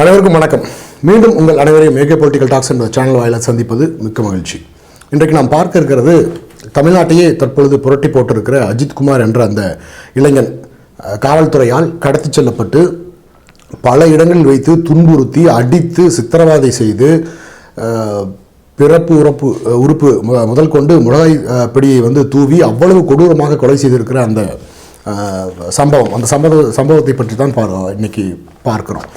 அனைவருக்கும் வணக்கம். மீண்டும் உங்கள் அனைவரையும் ஏகே பொலிட்டிக்கல் டாக்ஸ் என்ற சேனல் வாயிலாக சந்திப்பது மிக்க மகிழ்ச்சி. இன்றைக்கு நாம் பார்க்க இருக்கிறது தமிழ்நாட்டையே தற்பொழுது புரட்டி போட்டிருக்கிற அஜித் குமார் என்ற அந்த இளைஞன். காவல்துறையால் கடத்திச் செல்லப்பட்டு பல இடங்களில் வைத்து துன்புறுத்தி அடித்து சித்திரவாதை செய்து பிறப்பு உறப்பு உறுப்பு முதல் கொண்டு முழகாய் பிடியை வந்து தூவி அவ்வளவு கொடூரமாக கொலை செய்திருக்கிற அந்த சம்பவம். அந்த சம்பவ சம்பவத்தை பற்றி தான் பார் இன்னைக்கு பார்க்கிறோம்.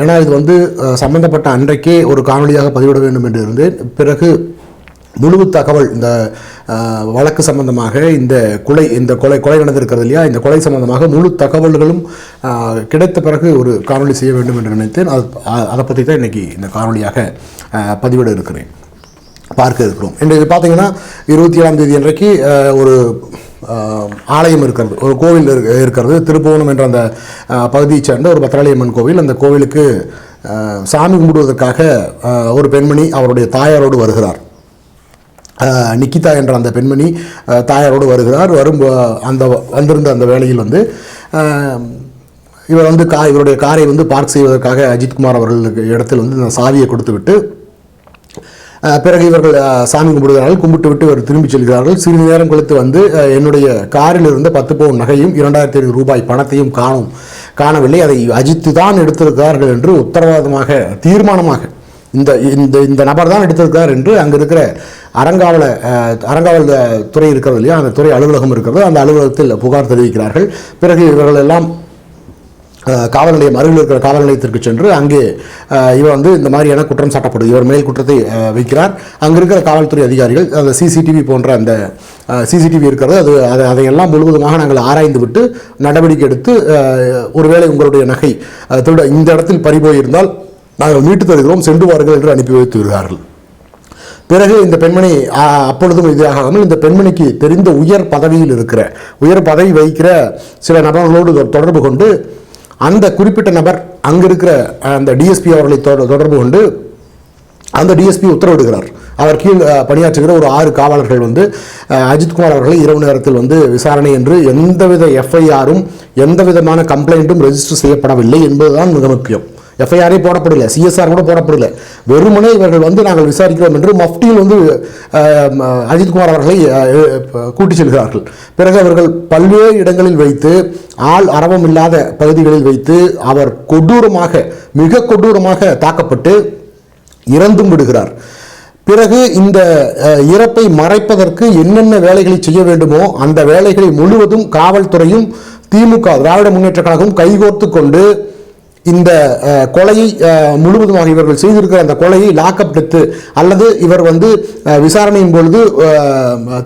ஏன்னா இது வந்து சம்மந்தப்பட்ட சம்பந்தப்பட்ட அன்றைக்கே ஒரு காணொளியாக பதிவிட வேண்டும் என்று இருந்தேன் பிறகு முழு தகவல் இந்த வழக்கு சம்பந்தமாக இந்த கொலை இந்த கொலை கொலை நடந்திருக்கிறது இல்லையா இந்த கொலை சம்பந்தமாக முழு தகவல்களும் கிடைத்த பிறகு ஒரு காணொளி செய்ய வேண்டும் என்று நினைத்தேன். அது அதை பற்றி தான் இன்னைக்கு இந்த காணொளியாக பதிவிட இருக்கிறேன். பார்க்க இருக்கிறோம். இன்றைக்கு பார்த்தீங்கன்னா இருபத்தி ஏழாம் தேதி அன்றைக்கு ஒரு ஆலயம் இருக்கிறது. ஒரு கோவில் இருக்கிறது. திருப்புவனம் என்ற அந்த பகுதியை பகுதியைச் சேர்ந்த ஒரு பத்திராளியம்மன் கோவில். அந்த கோவிலுக்கு சாமி கும்பிடுவதற்காக ஒரு பெண்மணி அவருடைய தாயாரோடு வருகிறார். நிக்கிதா என்ற அந்த பெண்மணி தாயாரோடு வருகிறார். வரும் அந்த வந்திருந்த அந்த வேளையில் வந்து இவர் வந்து கா இவருடைய காரை வந்து பார்க் செய்வதற்காக அஜித்குமார் அவர்களுக்கு இடத்தில் வந்து அந்த சாவியை கொடுத்து விட்டு பிறகு இவர்கள் சாமி கும்பிடுகிறார்கள் கும்பிட்டு விட்டு இவர் திரும்பி செல்கிறார்கள். சிறிது நேரம் கழித்து வந்து என்னுடைய காரில் இருந்த பத்து பவுன் நகையும் இரண்டாயிரத்தி ஐநூறு ரூபாய் பணத்தையும் காணும் காணவில்லை. அதை அஜித்து தான் எடுத்திருக்கிறார்கள் என்று உத்தரவாதமாக தீர்மானமாக இந்த இந்த இந்த நபர் தான் எடுத்திருக்கிறார் என்று அங்கே இருக்கிற அறங்காவல அறங்காவல அறங்காவல் துறை இருக்கிறது இல்லையா? அந்த துறை அலுவலகம் இருக்கிறது. அந்த அலுவலகத்தில் புகார் தெரிவிக்கிறார்கள். பிறகு இவர்கள் எல்லாம் காவல் நிலையம் அருகில் இருக்கிற காவல் நிலையத்திற்கு சென்று அங்கே இவர் வந்து இந்த மாதிரியான குற்றம் சாட்டப்படுது இவர் மேல் குற்றத்தை வைக்கிறார். அங்கே இருக்கிற காவல்துறை அதிகாரிகள் அந்த சிசிடிவி போன்ற அந்த சிசிடிவி இருக்கிறது அது அதை அதையெல்லாம் முழுவதுமாக நாங்கள் ஆராய்ந்து விட்டு நடவடிக்கை எடுத்து ஒருவேளை உங்களுடைய நகை திருட இந்த இடத்தில் பறிபோயிருந்தால் நாங்கள் மீட்டு தருகிறோம் சென்று வாருங்கள் என்று அனுப்பி வைத்து வருகிறார்கள் பிறகு இந்த பெண்மணி அப்பொழுதும் இதாகாமல் இந்த பெண்மணிக்கு தெரிந்த உயர் பதவியில் இருக்கிற உயர் பதவி வகிக்கிற சில நபர்களோடு தொடர்பு கொண்டு அந்த குறிப்பிட்ட நபர் அங்கே இருக்கிற அந்த டிஎஸ்பி அவர்களை தொட- தொடர்பு கொண்டு அந்த டிஎஸ்பி உத்தரவிடுகிறார். அவர் கீழ் பணியாற்றுகிற ஒரு ஆறு காவலர்கள் வந்து அஜித்குமார் அவர்களை இரவு நேரத்தில் வந்து விசாரணை என்று எந்தவித எஃப்ஐஆரும் எந்த விதமான கம்ப்ளைண்ட்டும் ரெஜிஸ்டர் செய்யப்படவில்லை என்பதுதான் மிக முக்கியம். எஃப்ஐஆரே போடப்படல சிஎஸ்ஆர் கூட போடப்படல. வெறுமனே இவர்கள் வந்து நாங்கள் விசாரிக்கிறோம் என்று மஃப்டியில் வந்து அஜித்குமார் அவர்களை கூட்டிச் செல்கிறார்கள். பிறகு அவர்கள் பல்வேறு இடங்களில் வைத்து ஆள் அரவம் இல்லாத பகுதிகளில் வைத்து அவர் கொடூரமாக மிக கொடூரமாக தாக்கப்பட்டு இறந்தும் விடுகிறார். பிறகு இந்த இறப்பை மறைப்பதற்கு என்னென்ன வேலைகளை செய்ய வேண்டுமோ அந்த வேலைகளை முழுவதும் காவல்துறையும் திமுக திராவிட முன்னேற்ற கழகம் கைகோர்த்து கொண்டு இந்த கொலையை முழுவதுமாக இவர்கள் செய்திருக்கிற அந்த கொலையை லாக்அப் டெத்து அல்லது இவர் வந்து விசாரணையின் பொழுது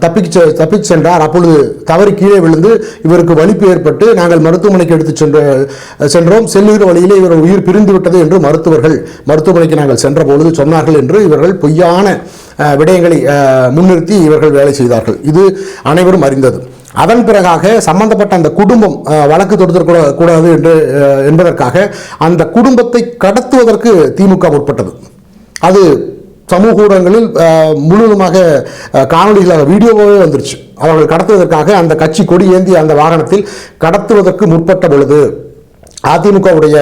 தப்பிச்சு செ- தப்பிச் சென்றார். அப்பொழுது தவறி கீழே விழுந்து இவருக்கு வலிப்பு ஏற்பட்டு நாங்கள் மருத்துவமனைக்கு எடுத்து சென்ற சென்றோம். செல்லுகிற வழியிலே இவர் உயிர் பிரிந்து விட்டது என்று மருத்துவர்கள் மருத்துவமனைக்கு நாங்கள் சென்ற பொழுது சொன்னார்கள் என்று இவர்கள் பொய்யான விடயங்களை முன்னிறுத்தி இவர்கள் வேலை செய்தார்கள். இது அனைவரும் அறிந்தது. அதன் பிறகாக சம்பந்தப்பட்ட அந்த குடும்பம் வழக்கு தொடுத்திருக்க கூடாது என்று என்பதற்காக அந்த குடும்பத்தை கடத்துவதற்கு திமுக முற்பட்டது. அது சமூக ஊடகங்களில் முழுவதுமாக காணொலிகளாக வீடியோவாகவே வந்துருச்சு. அவர்கள் கடத்துவதற்காக அந்த கட்சி கொடி ஏந்திய அந்த வாகனத்தில் கடத்துவதற்கு முற்பட்ட பொழுது அதிமுகவுடைய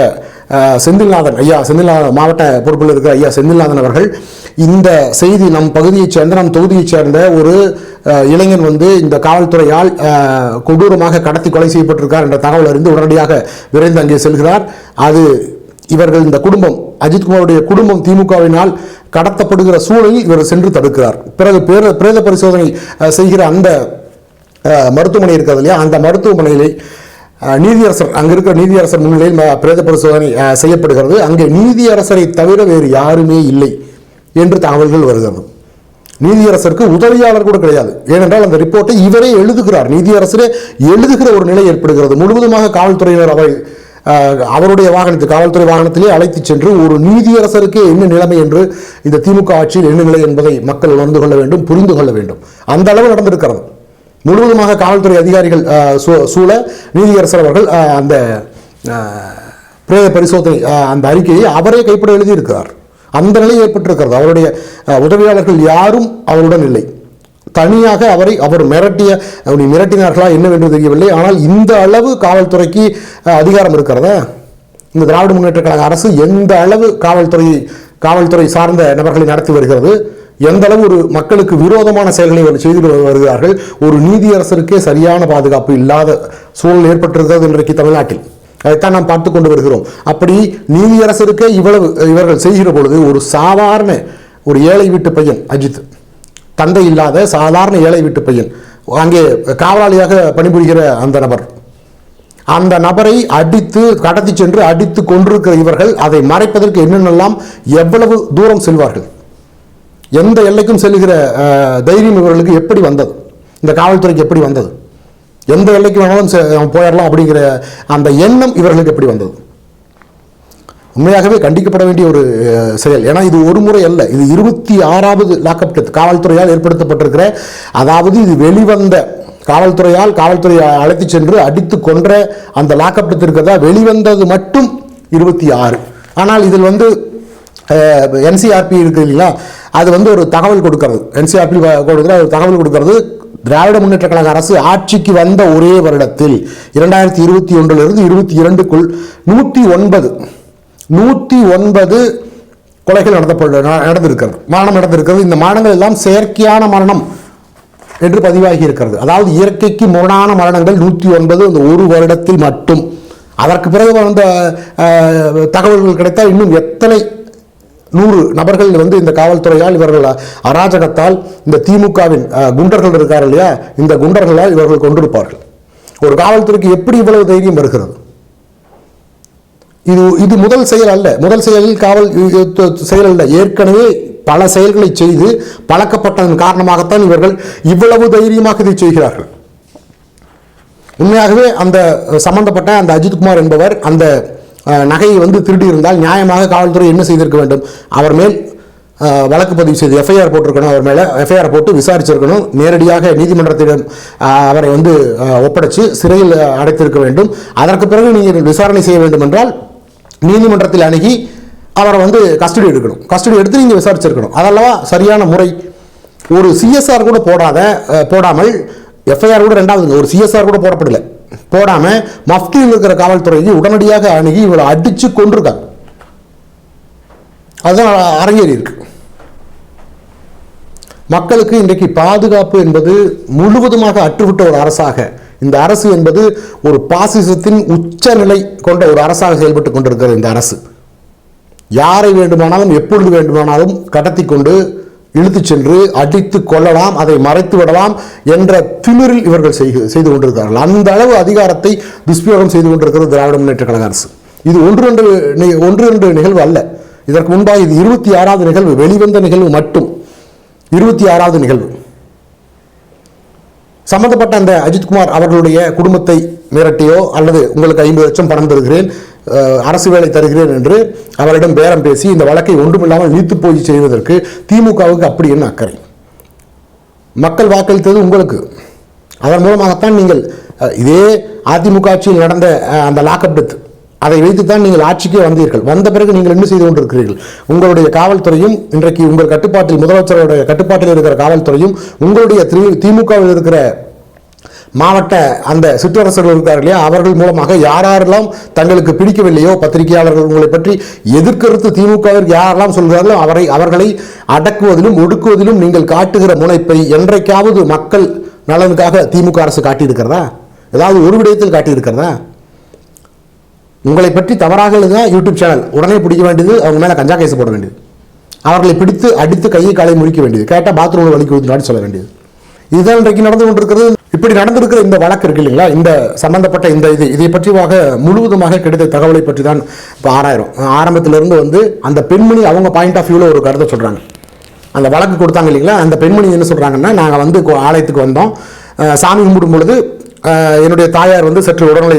செந்தில்நாதன் ஐயா செந்தில்நாதன் மாவட்ட பொறுப்பில் இருக்கிற ஐயா செந்தில்நாதன் அவர்கள் இந்த செய்தி நம் பகுதியைச் சேர்ந்த நம் தொகுதியைச் சேர்ந்த ஒரு இளைஞன் வந்து இந்த காவல்துறையால் கொடூரமாக கடத்தி கொலை செய்யப்பட்டிருக்கார் என்ற தகவல் அறிந்து உடனடியாக விரைந்து அங்கே செல்கிறார். அது இவர்கள் இந்த குடும்பம் அஜித்குமாருடைய குடும்பம் திமுகவினால் கடத்தப்படுகிற சூழலில் இவர் சென்று தடுக்கிறார். பிறகு பிரேத பிரேத பரிசோதனை செய்கிற அந்த மருத்துவமனை இருக்கிறது இல்லையா? அந்த மருத்துவமனையிலே நீதியரசர் அங்கே இருக்கிற நீதியரசர் முன்னிலையில் பிரேத பரிசோதனை அஹ், செய்யப்படுகிறது. அங்கே நீதியரசரை தவிர வேறு யாருமே இல்லை என்று தகவல்கள் வருகிறது. நீதியரசருக்கு உதவியாளர் கூட கிடையாது. ஏனென்றால் அந்த ரிப்போர்ட்டை இவரே எழுதுகிறார். நீதியரசரே எழுதுகிற ஒரு நிலை ஏற்படுகிறது. முழுவதுமாக காவல்துறையினர் அவரை அவருடைய வாகனத்தில் காவல்துறை வாகனத்திலே அழைத்து சென்று ஒரு நீதியரசருக்கு என்ன நிலைமை என்று இந்த திமுக ஆட்சியில் என்ன நிலை என்பதை மக்கள் உணர்ந்து கொள்ள வேண்டும் புரிந்து கொள்ள வேண்டும். அந்த அளவு நடந்திருக்கிறது. முழுவதுமாக காவல்துறை அதிகாரிகள் சூழ நீதியரசர் அவர்கள் அந்த பிரேத பரிசோதனை அந்த அறிக்கையை அவரே கைப்பட எழுதியிருக்கிறார். அந்த நிலை ஏற்பட்டிருக்கிறது. அவருடைய உதவியாளர்கள் யாரும் அவருடன் இல்லை. தனியாக அவரை அவர் மிரட்டிய அவனை மிரட்டினார்களா என்னவென்று தெரியவில்லை. ஆனால் இந்த அளவு காவல்துறைக்கு அதிகாரம் இருக்கிறதா? இந்த திராவிட முன்னேற்ற கழக அரசு எந்த அளவு காவல்துறை காவல்துறை சார்ந்த நபர்களை நடத்தி வருகிறது? எந்த அளவு ஒரு மக்களுக்கு விரோதமான செயல்களை செய்து வருகிறார்கள் ஒரு நீதியரசருக்கே சரியான பாதுகாப்பு இல்லாத சூழல் ஏற்பட்டிருக்கிறது இன்றைக்கு தமிழ்நாட்டில். அதைத்தான் நாம் பார்த்து கொண்டு வருகிறோம். அப்படி நீதியரசருக்கே இவ்வளவு இவர்கள் செய்கிற பொழுது ஒரு சாதாரண ஒரு ஏழை வீட்டு பையன் அஜித் தந்தை இல்லாத சாதாரண ஏழை வீட்டு பையன் அங்கே காவலாளியாக பணிபுரிகிற அந்த நபர். அந்த நபரை அடித்து கடத்தி சென்று அடித்து கொண்டிருக்கிற இவர்கள் அதை மறைப்பதற்கு என்னென்னலாம் எவ்வளவு தூரம் செல்வார்கள்? எந்த எல்லைக்கும் செல்லுகிற தைரியம் இவர்களுக்கு எப்படி வந்தது? இந்த காவல்துறைக்கு எப்படி வந்தது? எந்த எல்லைக்கு வேணாலும் போயிடலாம் அப்படிங்கிற அந்த எண்ணம் இவர்களுக்கு எப்படி வந்தது? உண்மையாகவே கண்டிக்கப்பட வேண்டிய ஒரு செயல். ஏன்னா இது ஒரு முறை அல்ல. இது இருபத்தி ஆறாவது லாக்அப் டெத் காவல்துறையால் ஏற்படுத்தப்பட்டிருக்கிற அதாவது இது வெளிவந்த காவல்துறையால் காவல்துறை அழைத்து சென்று அடித்து கொன்ற அந்த லாக்அப் டெத் இருக்கிறதா? வெளிவந்தது மட்டும் இருபத்தி ஆறு. ஆனால் இதில் வந்து என்சிஆர்பி இருக்கு இல்லைங்களா? அது வந்து ஒரு தகவல் கொடுக்கறது. என்சிஆர்பி கொடுக்குற ஒரு தகவல் கொடுக்கறது திராவிட முன்னேற்ற கழக அரசு ஆட்சிக்கு வந்த ஒரே வருடத்தில் இரண்டாயிரத்தி இருபத்தி ஒன்றிலிருந்து இருபத்தி இரண்டுக்குள் நூற்றி ஒன்பது நூற்றி ஒன்பது கொலைகள் நடத்தப்பட நடந்திருக்கிறது. மரணம் நடந்திருக்கிறது. இந்த மரணங்கள் எல்லாம் செயற்கையான மரணம் என்று பதிவாகி இருக்கிறது. அதாவது இயற்கைக்கு முரணான மரணங்கள் நூற்றி ஒன்பது அந்த ஒரு வருடத்தில் மட்டும். அதற்கு பிறகு வந்த தகவல்கள் கிடைத்தால் இன்னும் எத்தனை நூறு நபர்கள் வந்து இந்த காவல்துறையால் இவர்கள் அராஜகத்தால் இந்த திமுகவின் அஹ், குண்டர்கள் இருக்கார் இல்லையா? இந்த குண்டர்களால் இவர்கள் கொண்டிருப்பார்கள் ஒரு காவல்துறைக்கு எப்படி இவ்வளவு தைரியம் வருகிறது? இது இது முதல் செயல் அல்ல. முதல் செயலில் காவல் செயல் அல்ல. ஏற்கனவே பல செயல்களை செய்து பழக்கப்பட்டதன் காரணமாகத்தான் இவர்கள் இவ்வளவு தைரியமாக இதை செய்கிறார்கள். உண்மையாகவே அந்த சம்பந்தப்பட்ட அந்த அஜித்குமார் என்பவர் அந்த நகையை வந்து திருடி இருந்தால் நியாயமாக காவல்துறை என்ன செய்திருக்க வேண்டும்? அவர் மேல் வழக்கு பதிவு செய்து எஃப்ஐஆர் போட்டிருக்கணும் அவர் மேலே எஃப்ஐஆர் போட்டு விசாரிச்சிருக்கணும். நேரடியாக நீதிமன்றத்திடம் அவரை வந்து ஒப்படைச்சு சிறையில் அடைத்திருக்க வேண்டும். அதற்கு பிறகு நீங்கள் விசாரணை செய்ய வேண்டும் என்றால் நீதிமன்றத்தில் அணுகி அவரை வந்து கஸ்டடி எடுக்கணும். கஸ்டடி எடுத்து நீங்கள் விசாரிச்சிருக்கணும். அதெல்லாம் சரியான முறை. ஒரு சிஎஸ்ஆர் கூட போடாத போடாமல் எஃப்ஐஆர் கூட ரெண்டாவது ஒரு சிஎஸ்ஆர் கூட போடப்படலை. போடாமல் மஃப்தியில் இருக்கிற காவல்துறைக்கு உடனடியாக அணுகி இவளை அடித்து கொண்டிருக்காங்க அதுதான் அரங்கேறி இருக்கு. மக்களுக்கு இன்றைக்கு பாதுகாப்பு என்பது முழுவதுமாக அற்றுவிட்ட ஒரு அரசாக இந்த அரசு என்பது ஒரு பாசிசத்தின் உச்சநிலை கொண்ட ஒரு அரசாக செயல்பட்டு கொண்டிருக்கிறது இந்த அரசு. யாரை வேண்டுமானாலும் எப்பொழுது வேண்டுமானாலும் கடத்தி கொண்டு இழுத்துச் சென்று அடித்து கொள்ளலாம் அதை மறைத்து விடலாம் என்ற திமிரில் இவர்கள் செய்து செய்து கொண்டிருக்கிறார்கள். அந்த அளவு அதிகாரத்தை துஷ்பிரயோகம் செய்து கொண்டிருக்கிறது திராவிட முன்னேற்ற கழக அரசு. இது ஒன்று ரெண்டு ஒன்று ரெண்டு நிகழ்வு அல்ல. இதற்கு முன்பாக இது இருபத்தி ஆறாவது நிகழ்வு வெளிவந்த நிகழ்வு மட்டும். இருபத்தி ஆறாவது நிகழ்வு. சம்பந்தப்பட்ட அந்த அஜித்குமார் அவர்களுடைய குடும்பத்தை மிரட்டியோ அல்லது உங்களுக்கு ஐம்பது லட்சம் பணம் தருகிறேன் அரசு வேலை தருகிறேன் என்று அவரிடம் பேரம் பேசி இந்த வழக்கை ஒன்றுமில்லாமல் நீத்து போய் செய்வதற்கு திமுகவுக்கு அப்படி என்ன அக்கறை? மக்கள் வாக்களித்தது உங்களுக்கு. அதன் மூலமாகத்தான் நீங்கள் இதே அதிமுக ஆட்சியில் நடந்த அந்த லாக்அப் டெத் அதை வைத்துத்தான் நீங்கள் ஆட்சிக்கே வந்தீர்கள். வந்த பிறகு நீங்கள் என்ன செய்து கொண்டிருக்கிறீர்கள்? உங்களுடைய காவல்துறையும் இன்றைக்கு உங்கள் கட்டுப்பாட்டில் முதலமைச்சருடைய கட்டுப்பாட்டில் இருக்கிற காவல்துறையும் உங்களுடைய திமுகவில் இருக்கிற மாவட்ட அந்த சிற்றரசர்கள் இருக்கார் இல்லையா? அவர்கள் மூலமாக யாரெல்லாம் தங்களுக்கு பிடிக்கவில்லையோ பத்திரிகையாளர்கள் உங்களை பற்றி எதிர்க்கருத்து திமுகவிற்கு யாரெல்லாம் சொல்கிறார்களோ அவரை அவர்களை அடக்குவதிலும் ஒடுக்குவதிலும் நீங்கள் காட்டுகிற முனைப்பை என்றைக்காவது மக்கள் நலனுக்காக திமுக அரசு காட்டியிருக்கிறதா? ஏதாவது ஒரு விடயத்தில் காட்டியிருக்கிறதா? உங்களை பற்றி தவறாக எழுதினா யூடியூப் சேனல். உடனே பிடிக்க வேண்டியது அவங்க மேலே கஞ்சா கேஸ் போட வேண்டியது. அவர்களை பிடித்து அடித்து கையை காலை முறிக்க வேண்டியது. கேட்டால் பாத்ரூமில் வலிக்கு ஊற்றினாடி சொல்ல வேண்டியது. இதுதான் இன்றைக்கு நடந்து கொண்டிருக்கிறது. இப்படி நடந்திருக்கிற இந்த வழக்கு இருக்கு இல்லைங்களா? இந்த சம்பந்தப்பட்ட இந்த இது இதை பற்றிவாக முழுவதுமாக கிடைத்த தகவலை பற்றி தான் இப்போ ஆறாயிரம் ஆரம்பத்திலிருந்து வந்து அந்த பெண்மணி அவங்க பாயிண்ட் ஆஃப் வியூவில் ஒரு கருத்தை சொல்கிறாங்க அந்த வழக்கு கொடுத்தாங்க இல்லைங்களா? அந்த பெண்மணி என்ன சொல்கிறாங்கன்னா நாங்கள் வந்து கோ- ஆலயத்துக்கு வந்தோம். சாமி கும்பிடும் பொழுது என்னுடைய தாயார் வந்து சற்று உடல்நிலை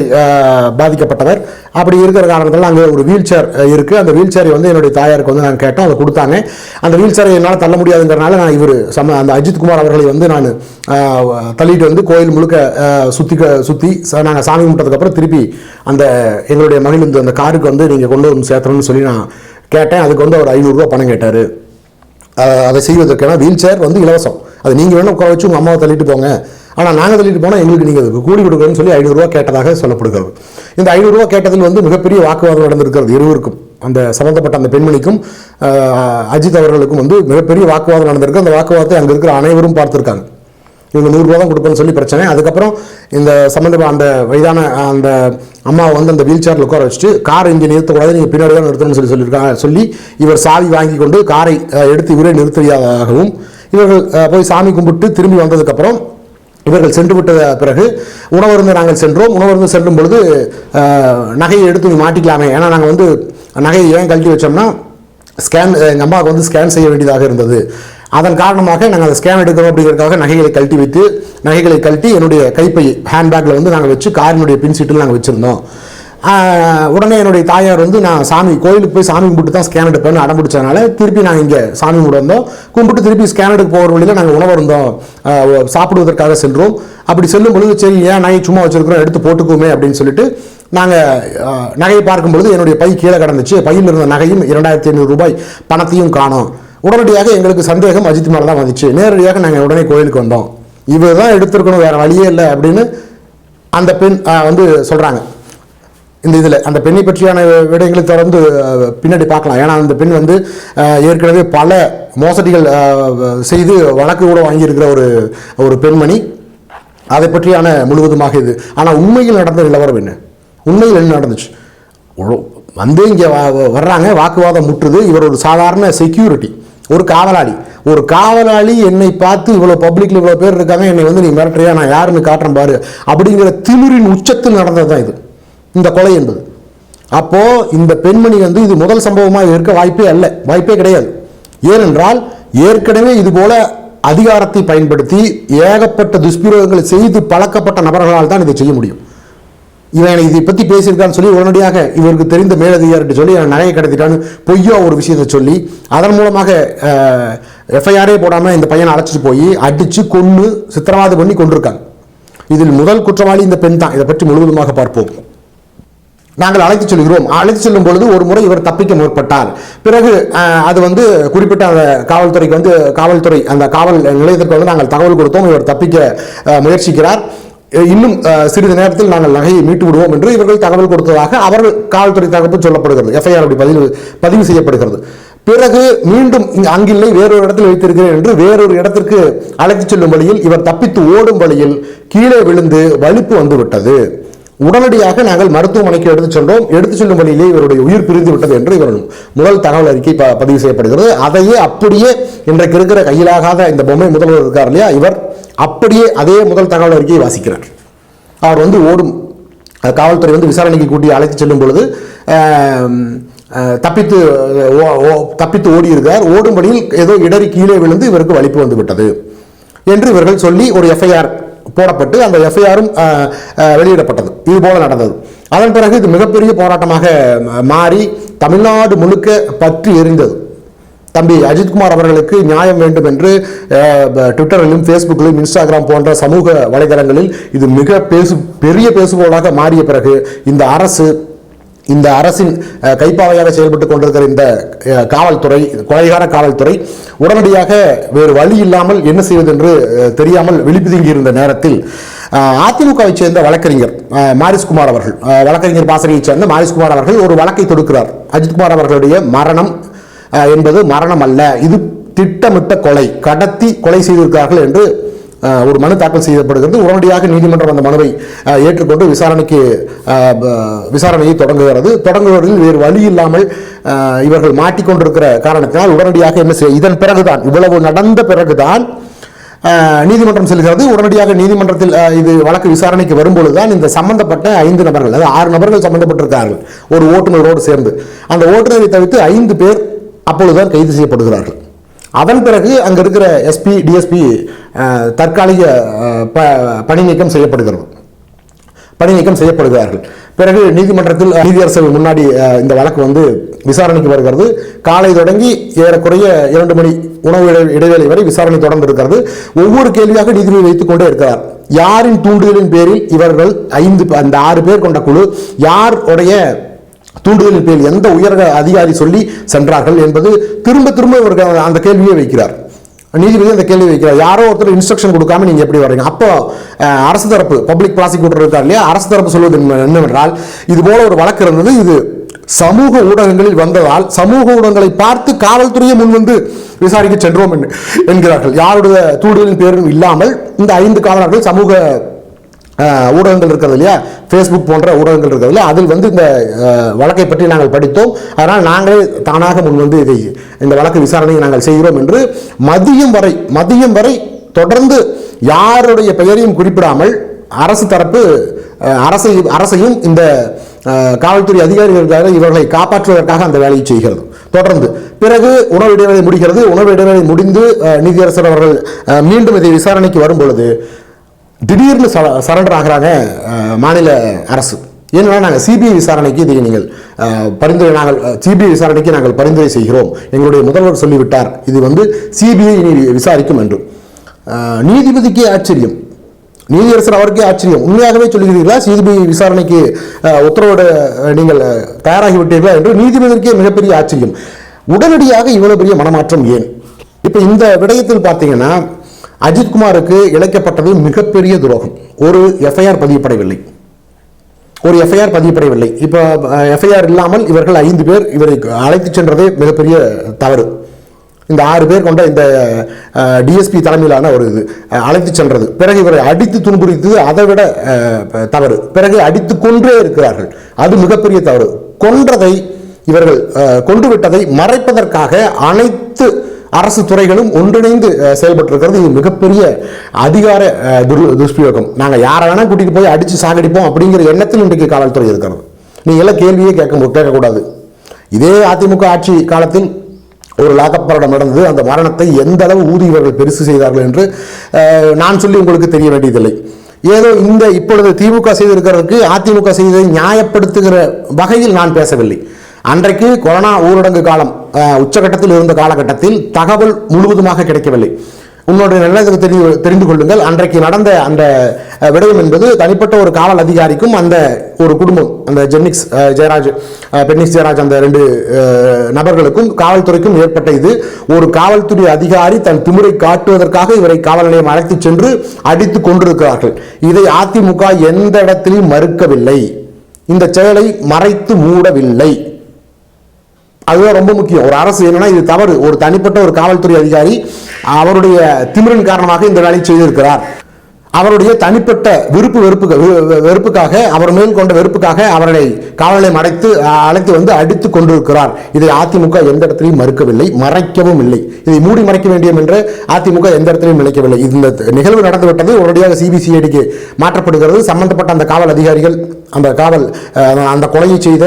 பாதிக்கப்பட்டவர். அப்படி இருக்கிற காரணத்தில் அங்கே ஒரு வீல் சேர் இருக்குது அந்த வீல் சேரை வந்து என்னுடைய தாயாருக்கு வந்து நான் கேட்டோம் அதை கொடுத்தாங்க. அந்த வீல் சேரை என்னால் தள்ள முடியாதுங்கிறனால நான் இவர் சம அந்த அஜித்குமார் அவர்களை வந்து நான் தள்ளிட்டு வந்து கோயில் முழுக்க சுற்றி க- சுற்றி நாங்கள் சாமி கும்பிட்டதுக்கப்புறம் திருப்பி அந்த எங்களுடைய மகிழ்ந்து அந்த காருக்கு வந்து நீங்கள் கொண்டு வந்து சேர்த்தணும்னு சொல்லி நான் கேட்டேன். அதுக்கு வந்து அவர் ஐநூறுரூவா பணம் கேட்டார். அதை செய்வதற்கான வீல் சேர் வந்து இலவசம். அது நீங்கள் வேணால் உட்கார வச்சு உங்கள் அம்மாவை தள்ளிட்டு போங்க. ஆனால் நாங்கள் சொல்லிட்டு போனால் எங்களுக்கு நீங்கள் கூடி கூலி கொடுக்கணும்னு சொல்லி ஐநூறுரூவா கேட்டதாக சொல்லப்படுகிறது. இந்த ஐநூறுரூவா கேட்டதில் வந்து மிகப்பெரிய வாக்குவாதம் நடந்திருக்கிறது. இருவருக்கும் அந்த சம்மந்தப்பட்ட அந்த பெண்மணிக்கும் அஜித் அவர்களுக்கும் வந்து மிகப்பெரிய வாக்குவாதம் நடந்திருக்கு. அந்த வாக்குவாதத்தை அங்கே இருக்கிற அனைவரும் பார்த்துருக்காங்க. இவங்க நூறுரூவா தான் கொடுப்பேன்னு சொல்லி பிரச்சனை. அதுக்கப்புறம் இந்த சம்மந்தமாக அந்த வயதான அந்த அம்மாவை வந்து அந்த வீல் சேரில் உட்கார வச்சுட்டு கார் இங்கே நிறுத்தக்கூடாது நீங்கள் பின்னாடி தான் நிறுத்தணும்னு சொல்லி சொல்லியிருக்காங்க சொல்லி இவர் சாவி வாங்கி கொண்டு காரை எடுத்து இவரே நிறுத்தியதாகவும் இவர்கள் போய் சாமி கும்பிட்டு திரும்பி வந்ததுக்கப்புறம் இவர்கள் சென்று விட்ட பிறகு உணவருந்து நாங்கள் சென்றோம். உணவருந்து செல்லும் பொழுது நகையை எடுத்து நீ மாட்டிக்கலாமே. ஏன்னா நாங்கள் வந்து நகையை ஏன் கழட்டி வச்சோம்னா ஸ்கேன் எங்கள் அம்மாவுக்கு வந்து ஸ்கேன் செய்ய வேண்டியதாக இருந்தது. அதன் காரணமாக நாங்கள் அதை ஸ்கேன் எடுக்கிறோம் அப்படிங்கிறதுக்காக நகைகளை கழட்டி வைத்து நகைகளை கழட்டி என்னுடைய கைப்பை ஹேண்ட்பேக்கில் வந்து நாங்கள் வச்சு காரினுடைய பின் சீட்டில் நாங்கள் வச்சுருந்தோம். உடனே என்னுடைய தாயார் வந்து நான் சாமி கோயிலுக்கு போய் சாமி கும்பிட்டு தான் ஸ்கேன் எடுப்பேன்னு அடம் பிடிச்சதுனால திருப்பி நாங்கள் இங்கே சாமி கும்பிட்டு வந்தோம். கும்பிட்டு திருப்பி ஸ்கேன் எடுக்க போகிற வழியில் நாங்கள் உணவு இருந்தோம் சாப்பிடுவதற்காக சென்றோம் அப்படி செல்லும் பொழுது சரி ஏன் நகை சும்மா வச்சுருக்கிறோம் எடுத்து போட்டுக்குவோமே அப்படின்னு சொல்லிட்டு நாங்கள் நகையை பார்க்கும்பொழுது என்னுடைய பை கீழே கிடந்துச்சு. பையில் இருந்த நகையும் இரண்டாயிரத்தி ஐநூறு ரூபாய் பணத்தையும் காணோம். உடனடியாக எங்களுக்கு சந்தேகம் அஜித் மேலே தான் வந்துச்சு. நேரடியாக நாங்கள் உடனே கோயிலுக்கு வந்தோம். இவர் தான் எடுத்திருக்கணும் வேறு வழியே இல்லை அப்படின்னு அந்த பெண் வந்து சொல்கிறாங்க இந்த இதில். அந்த பெண்ணை பற்றியான விடயங்களை தொடர்ந்து பின்னாடி பார்க்கலாம். ஏன்னா அந்த பெண் வந்து ஏற்கனவே பல மோசடிகள் செய்து வழக்கு கூட வாங்கியிருக்கிற ஒரு ஒரு பெண்மணி. அதை பற்றியான முழுவதுமாக இது. ஆனால் உண்மையில் நடந்த நிலவரம் என்ன? உண்மையில் என்ன நடந்துச்சு? வந்து இங்கே வர்றாங்க வாக்குவாதம் முற்றுது. இவர் ஒரு சாதாரண செக்யூரிட்டி ஒரு காவலாளி. ஒரு காவலாளி என்னை பார்த்து இவ்வளோ பப்ளிக்கில் இவ்வளோ பேர் இருக்காங்க என்னை வந்து நீ மிரட்டுறியா? நான் யாருன்னு காட்டுறேன் பாரு. அப்படிங்கிற திமிரின் உச்சத்தில் நடந்தது தான் இது. இந்த கொலை என்பது. அப்போது இந்த பெண்மணி வந்து இது முதல் சம்பவமாக இருக்க வாய்ப்பே அல்ல வாய்ப்பே கிடையாது. ஏனென்றால் ஏற்கனவே இதுபோல அதிகாரத்தை பயன்படுத்தி ஏகப்பட்ட துஷ்பிரயோகங்களை செய்து பழக்கப்பட்ட நபர்களால் தான் இதை செய்ய முடியும். இவன் இதை பற்றி பேசியிருக்கான்னு சொல்லி உடனடியாக இவருக்கு தெரிந்த மேலதிகாரிட்டு சொல்லி அவன் நகையை கடத்திட்டான்னு பொய்யா ஒரு விஷயத்தை சொல்லி அதன் மூலமாக எஃப்ஐஆரே போடாமல் இந்த பையனை அழைச்சிட்டு போய் அடித்து கொன்று சித்திரவாதம் பண்ணி கொண்டிருக்காங்க. இதில் முதல் குற்றவாளி இந்த பெண் தான். இதை பற்றி முழுவதுமாக பார்ப்போம். நாங்கள் அழைத்து செல்கிறோம். அழைத்து செல்லும் பொழுது ஒரு முறை இவர் தப்பிக்க முற்பட்டார். பிறகு அது வந்து குறிப்பிட்ட அந்த காவல்துறைக்கு வந்து காவல்துறை அந்த காவல் நிலையத்திற்கு வந்து நாங்கள் தகவல் கொடுத்தோம். இவர் தப்பிக்க முயற்சிக்கிறார். இன்னும் சிறிது நேரத்தில் நாங்கள் நகையை மீட்டு விடுவோம் என்று இவர்கள் தகவல் கொடுத்ததாக அவர்கள் காவல்துறை தகவல் சொல்லப்படுகிறது. எஃப்ஐஆர் அப்படி பதிவு பதிவு செய்யப்படுகிறது. பிறகு மீண்டும் இங்கு அங்கில்லை வேறொரு இடத்தில் வைத்திருக்கிறேன் என்று வேறொரு இடத்திற்கு அழைத்துச் செல்லும் வழியில் இவர் தப்பித்து ஓடும் வழியில் கீழே விழுந்து வலிப்பு வந்துவிட்டது. உடனடியாக நாங்கள் மருத்துவமனைக்கு எடுத்துச் சென்றோம். எடுத்துச் செல்லும் வழியிலே இவருடைய உயிர் பிரிந்து விட்டது என்று இவர் முதல் தகவல் அறிக்கை ப- பதிவு செய்யப்படுகிறது. அதையே அப்படியே இன்றைக்கு இருக்கிற கையிலாகாத இந்த பொம்மை முதல்வர் இருக்கார் இல்லையா? இவர் அப்படியே அதே முதல் தகவல் அறிக்கையை வாசிக்கிறார். அவர் வந்து ஓடும் காவல்துறை வந்து விசாரணைக்கு கூட்டி அழைத்து செல்லும் பொழுது தப்பித்து ஓ- ஓ- தப்பித்து ஓடி இருக்கிறார் ஓடும் வழியில் ஏதோ இடறி கீழே விழுந்து இவருக்கு வலிப்பு வந்து விட்டது என்று இவர்கள் சொல்லி ஒரு எஃப்ஐஆர் போடப்பட்டு அந்த எஃப்ஐஆரும் வெளியிடப்பட்டது. இது போல நடந்தது. அதன் பிறகு இது மிகப்பெரிய போராட்டமாக மாறி தமிழ்நாடு முழுக்க பற்றி எரிந்தது. தம்பி அஜித்குமார் அவர்களுக்கு நியாயம் வேண்டும் என்று ட்விட்டரிலும் ஃபேஸ்புக்கிலும் இன்ஸ்டாகிராம் போன்ற சமூக வலைதளங்களில் இது மிக பேசு பெரிய பேசுபொருளாக மாறிய பிறகு இந்த அரசு இந்த அரசின் கைப்பாவையாக செயல்பட்டு கொண்டிருக்கிற இந்த காவல்துறை கொலைகார காவல்துறை உடனடியாக வேறு வழி இல்லாமல் என்ன செய்வது என்று தெரியாமல் விழிப்புதுங்கி இருந்த நேரத்தில் அதிமுகவை சேர்ந்த வழக்கறிஞர் மாரிஸ்குமார் அவர்கள் வழக்கறிஞர் பாசனையைச் சேர்ந்த மாரிஸ்குமார் அவர்கள் ஒரு வழக்கை தொடுக்கிறார். அஜித்குமார் அவர்களுடைய மரணம் என்பது மரணம் அல்ல. இது திட்டமிட்ட கொலை கடத்தி கொலை செய்திருக்கிறார்கள் என்று ஒரு மனு தாக்கல் செய்யப்படுகிறது. உடனடியாக நீதிமன்றம் அந்த மனுவை ஏற்றுக்கொண்டு விசாரணைக்கு விசாரணையை தொடங்குகிறது. தொடங்குவதில் வேறு வழி இல்லாமல் இவர்கள் மாட்டிக்கொண்டிருக்கிற காரணத்தினால் உடனடியாக என்ன செய்ய இதன் பிறகுதான் இவ்வளவு நடந்த பிறகுதான் நீதிமன்றம் செல்கிறது. உடனடியாக நீதிமன்றத்தில் இது வழக்கு விசாரணைக்கு வரும்பொழுதுதான் இந்த சம்பந்தப்பட்ட ஐந்து நபர்கள் அதாவது ஆறு நபர்கள் சம்பந்தப்பட்டிருக்கிறார்கள். ஒரு ஓட்டுநரோடு சேர்ந்து. அந்த ஓட்டுநரை தவிர்த்து ஐந்து பேர் அப்பொழுதுதான் கைது செய்யப்படுகிறார்கள். அதன் பிறகு அங்கே இருக்கிற எஸ்பி டிஎஸ்பி தற்காலிக ப- பணி நீக்கம் செய்யப்படுகிறது. பணி நீக்கம் செய்யப்படுகிறார்கள். பிறகு நீதிமன்றத்தில் அஹ், நீதியரசர்கள் முன்னாடி இந்த வழக்கு வந்து விசாரணைக்கு வருகிறது. காலை தொடங்கி ஏறக்குறைய இரண்டு மணி உணவு இடைவேளை வரை விசாரணை தொடர்ந்து இருக்கிறது ஒவ்வொரு கேள்வியாக நீதிபதி வைத்துக் கொண்டே இருக்கிறார். யாரின் தூண்டுதலின் பேரில் இவர்கள் ஐந்து ப- அந்த ஆறு பேர் கொண்ட குழு யாருடைய தூண்டுதலின் பேரில் எந்த உயர் அதிகாரி சொல்லி சென்றார்கள் என்பது திரும்ப திரும்ப இவர்கள் அந்த கேள்வியை வைக்கிறார். நீதிபதி அந்த கேள்வி வைக்கிறார். யாரோ ஒருத்தர் இன்ஸ்ட்ரக்ஷன் கொடுக்காம நீங்க எப்படி வர்றீங்க? அப்போ அரசு தரப்பு பப்ளிக் ப்ராசிக்யூட்டர் இருக்கார் இல்லையா? அரசு தரப்பு சொல்வது என்னவென்றால் இது போல ஒரு வழக்கு இருந்தது. இது சமூக ஊடகங்களில் வந்ததால் சமூக ஊடகங்களை பார்த்து காவல்துறையை முன்வந்து விசாரிக்க சென்றோம் என்று- என்கிறார்கள். யாருடைய தூண்டுதலின் பேரும் இல்லாமல் இந்த ஐந்து காவலர்கள் சமூக ஊடகங்கள் இருக்கிறது இல்லையா? ஃபேஸ்புக் போன்ற ஊடகங்கள் இருக்கிறது இல்லையா? அதில் வந்து இந்த வழக்கை பற்றி நாங்கள் படித்தோம். அதனால் நாங்களே தானாக முன்வந்து இதை இந்த வழக்கு விசாரணையை நாங்கள் செய்கிறோம் என்று மதியம் வரை மதியம் வரை தொடர்ந்து யாருடைய பெயரையும் குறிப்பிடாமல் அரசு தரப்பு அரசையும் அரசை அரசையும் இந்த காவல்துறை அதிகாரிகளுக்காக இவர்களை காப்பாற்றுவதற்காக அந்த வேலையை செய்கிறது. தொடர்ந்து. பிறகு உணவு இடைவேளை முடிகிறது. உணவு இடைவேளை முடிந்து நீதியரசர் அவர்கள் மீண்டும் இதை விசாரணைக்கு வரும் பொழுது திடீர்னு சரண்டர் ஆகிறாங்க மாநில அரசு. ஏன்னா நாங்கள் சிபிஐ விசாரணைக்கு இதை நீங்கள் பரிந்துரை நாங்கள் சிபிஐ விசாரணைக்கு நாங்கள் பரிந்துரை செய்கிறோம். எங்களுடைய முதல்வர் சொல்லிவிட்டார். இது வந்து சிபிஐ இனி விசாரிக்கும் என்று. நீதிபதிக்கே ஆச்சரியம். நீதியரசர் அவருக்கே ஆச்சரியம். உண்மையாகவே சொல்லுகிறீர்களா? சிபிஐ விசாரணைக்கு உத்தரவோடு நீங்கள் தயாராகிவிட்டீர்களா என்று நீதிபதிக்கே மிகப்பெரிய ஆச்சரியம். உடனடியாக இவ்வளவு பெரிய மனமாற்றம் ஏன்? இப்போ இந்த விடயத்தில் பார்த்தீங்கன்னா அஜித்குமாருக்கு இழைக்கப்பட்டது மிகப்பெரிய துரோகம். ஒரு எஃப்ஐஆர் பதியப்படவில்லை. ஒரு எஃப்ஐஆர் பதியப்படவில்லை. இப்போ எஃப்ஐஆர் இல்லாமல் இவர்கள் ஐந்து பேர் இவரை அழைத்துச் சென்றதே மிகப்பெரிய தவறு. இந்த ஆறு பேர் கொண்ட இந்த டிஎஸ்பி தலைமையிலான ஒரு இது அழைத்து சென்றது. பிறகு இவரை அடித்து துன்புறுத்தது அதை விட தவறு. பிறகு அடித்து கொன்றே இருக்கிறார்கள். அது மிகப்பெரிய தவறு. கொன்றதை இவர்கள் கொண்டு விட்டதை மறைப்பதற்காக அனைத்து அரசு துறைகளும் ஒன்றிணைந்து செயல்பட்டிருக்கிறது. இது மிகப்பெரிய அதிகார துர் துஷ்பிரயோகம். நாங்கள் யாரை வேணால் கூட்டிகிட்டு போய் அடிச்சு சாகடிப்போம் அப்படிங்கிற எண்ணத்தில் இன்றைக்கு காவல்துறை இருக்கிறது. நீங்கள் எல்லாம் கேள்வியே கேட்க கேட்கக்கூடாது. இதே அதிமுக ஆட்சி காலத்தில் ஒரு லாக்கப் மரணம் நடந்தது அந்த மரணத்தை எந்த அளவு ஊதி இவர்கள் பெருசு செய்தார்கள் என்று நான் சொல்லி உங்களுக்கு தெரிய வேண்டியதில்லை ஏதோ இந்த இப்பொழுது திமுக செய்திருக்கிறதுக்கு அதிமுக செய்ததை நியாயப்படுத்துகிற வகையில் நான் பேசவில்லை. அன்றைக்கு கொரோனா ஊரடங்கு காலம் உச்சகட்டத்தில் இருந்த காலகட்டத்தில் தகவல் முழுவதுமாக கிடைக்கவில்லை. உன்னுடைய நல்லது தெரிந்து தெரிந்து கொள்ளுங்கள். அன்றைக்கு நடந்த அந்த விடயம் என்பது தனிப்பட்ட ஒரு காவல் அதிகாரிக்கும் அந்த ஒரு குடும்பம் அந்த ஜென்னிக்ஸ் ஜெயராஜ் பென்னிக்ஸ் ஜெயராஜ் அந்த ரெண்டு நபர்களுக்கும் காவல்துறைக்கும் ஏற்பட்ட இது ஒரு காவல்துறை அதிகாரி தன் திமுறை காட்டுவதற்காக இவரை காவல் நிலையம் அழைத்துச் சென்று அடித்து கொண்டிருக்கிறார்கள். இதை அதிமுக எந்த இடத்திலும் மறுக்கவில்லை. இந்த செயலை மறைத்து மூடவில்லை. அதுதான் ரொம்ப முக்கியம். ஒரு அரசு என்னன்னா இது தவறு. ஒரு தனிப்பட்ட ஒரு காவல்துறை அதிகாரி அவருடைய திமிரன் காரணமாக இந்த வேலையை செய்திருக்கிறார். அவருடைய தனிப்பட்ட விருப்பு வெறுப்பு வெ- வெறுப்புக்காக அவர் மேல் கொண்ட வெறுப்புக்காக அவரை காவலை மடைத்து அடைத்து அழைத்து வந்து அடித்து கொண்டிருக்கிறார். இதை அதிமுக எந்த இடத்திலையும் மறுக்கவில்லை. மறைக்கவும் இல்லை. இதை மூடி மறைக்க வேண்டும் என்று அதிமுக எந்த இடத்திலையும் நினைக்கவில்லை. இந்த நிகழ்வு நடந்துவிட்டது உடனடியாக சிபிசிஐடிக்கு மாற்றப்படுகிறது. சம்பந்தப்பட்ட அந்த காவல் அதிகாரிகள் அந்த காவல் அந்த கொலையை செய்த